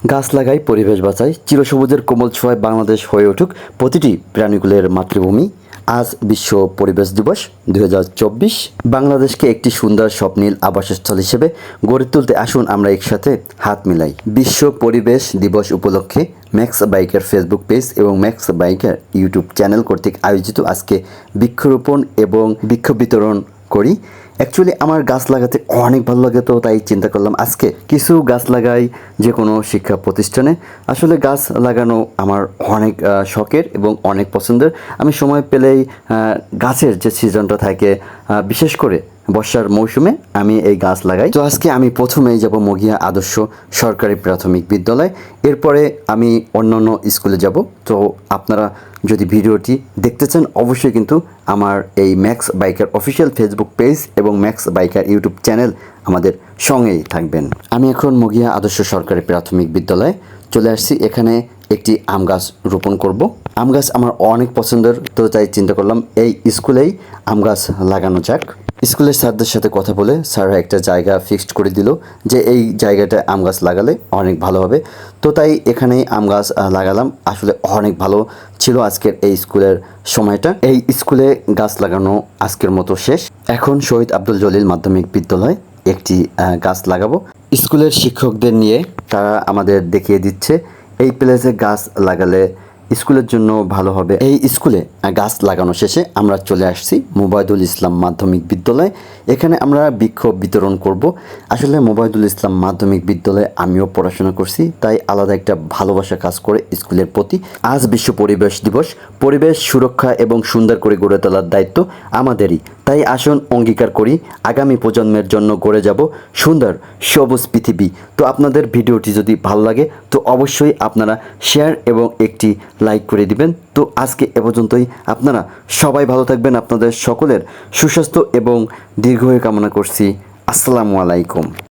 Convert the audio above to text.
গাছ লাগাই, পরিবেশ বাঁচাই, চিরসবুজের কোমল ছোঁয়ায় বাংলাদেশ হয়ে উঠুক প্রতিটি প্রাণীকুলের মাতৃভূমি। আজ বিশ্ব পরিবেশ দিবস দু হাজার চব্বিশ। বাংলাদেশকে একটি সুন্দর স্বপ্নীল আবাসস্থল হিসেবে গড়ে তুলতে আসুন আমরা একসাথে হাত মিলাই। বিশ্ব পরিবেশ দিবস উপলক্ষে ম্যাক্স বাইকের ফেসবুক পেজ এবং ম্যাক্স বাইকের ইউটিউব চ্যানেল কর্তৃক আয়োজিত আজকে বৃক্ষরোপণ এবং বৃক্ষ বিতরণ করি। অ্যাকচুয়ালি আমার গাছ লাগাতে অনেক ভালো লাগে তো, তাই চিন্তা করলাম আজকে কিছু গাছ লাগাই যে কোনো শিক্ষা প্রতিষ্ঠানে। আসলে গাছ লাগানো আমার অনেক শখের এবং অনেক পছন্দের। আমি সময় পেলেই গাছের যে সিজনটা থাকে বিশেষ করে বর্ষার মৌসুমে আমি এই গাছ লাগাই। তো আজকে আমি প্রথমেই যাব মগিয়া আদর্শ সরকারি প্রাথমিক বিদ্যালয়। এরপরে আমি অন্যান্য স্কুলে যাব। তো আপনারা যদি ভিডিওটি দেখতে চান, অবশ্যই কিন্তু আমার এই max biker official Facebook page এবং ম্যাক্স বাইকার ইউটিউব চ্যানেল আমাদের সঙ্গেই থাকবেন। আমি এখন মগিয়া আদর্শ সরকারি প্রাথমিক বিদ্যালয়ে চলে আসছি। এখানে একটি আম গাছ রোপণ করব। আম গাছ আমার অনেক পছন্দের, তো তাই চিন্তা করলাম এই স্কুলেই আম গাছ লাগানো যাক। স্কুলের স্যারদের সাথে কথা বলে স্যাররা একটা জায়গা ফিক্সড করে দিল যে এই জায়গাটায় আম গাছ লাগালে অনেক ভালো হবে। তো তাই এখানেই আম গাছ লাগালাম। আসলে অনেক ভালো ছিল আজকের এই স্কুলের সময়টা। এই স্কুলে গাছ লাগানো আজকের মতো শেষ। এখন শহীদ আব্দুল জলিল মাধ্যমিক বিদ্যালয় একটি গাছ লাগাবো। স্কুলের শিক্ষকদের নিয়ে তারা আমাদের দেখিয়ে দিচ্ছে, এই প্লেসে গাছ লাগালে স্কুলের জন্য ভালো হবে। এই স্কুলে গাছ লাগানো শেষে আমরা চলে আসছি মোবাইদুল ইসলাম মাধ্যমিক বিদ্যালয়। এখানে আমরা বিক্ষোভ বিতরণ করব। আসলে মোবাইদুল ইসলাম মাধ্যমিক বিদ্যালয়ে আমিও পড়াশোনা করছি, তাই আলাদা একটা ভালোবাসা কাজ করে স্কুলের প্রতি। আজ বিশ্ব পরিবেশ দিবস। পরিবেশ, সুরক্ষা এবং সুন্দর করে গড়ে তোলার দায়িত্ব আমাদেরই। তাই আসুন, অঙ্গীকার করি, আগামী প্রজন্মের জন্য গড়ে যাব সুন্দর, সবুজ পৃথিবী। তো আপনাদের ভিডিওটি যদি ভালো লাগে, তো অবশ্যই আপনারা শেয়ার এবং একটি লাইক করে দিবেন। তো আজকে এ পর্যন্তই। আপনারা সবাই ভালো থাকবেন। আপনাদের সকলের সুস্বাস্থ্য এবং দীর্ঘ কামনা করছি। আসসালামু আলাইকুম।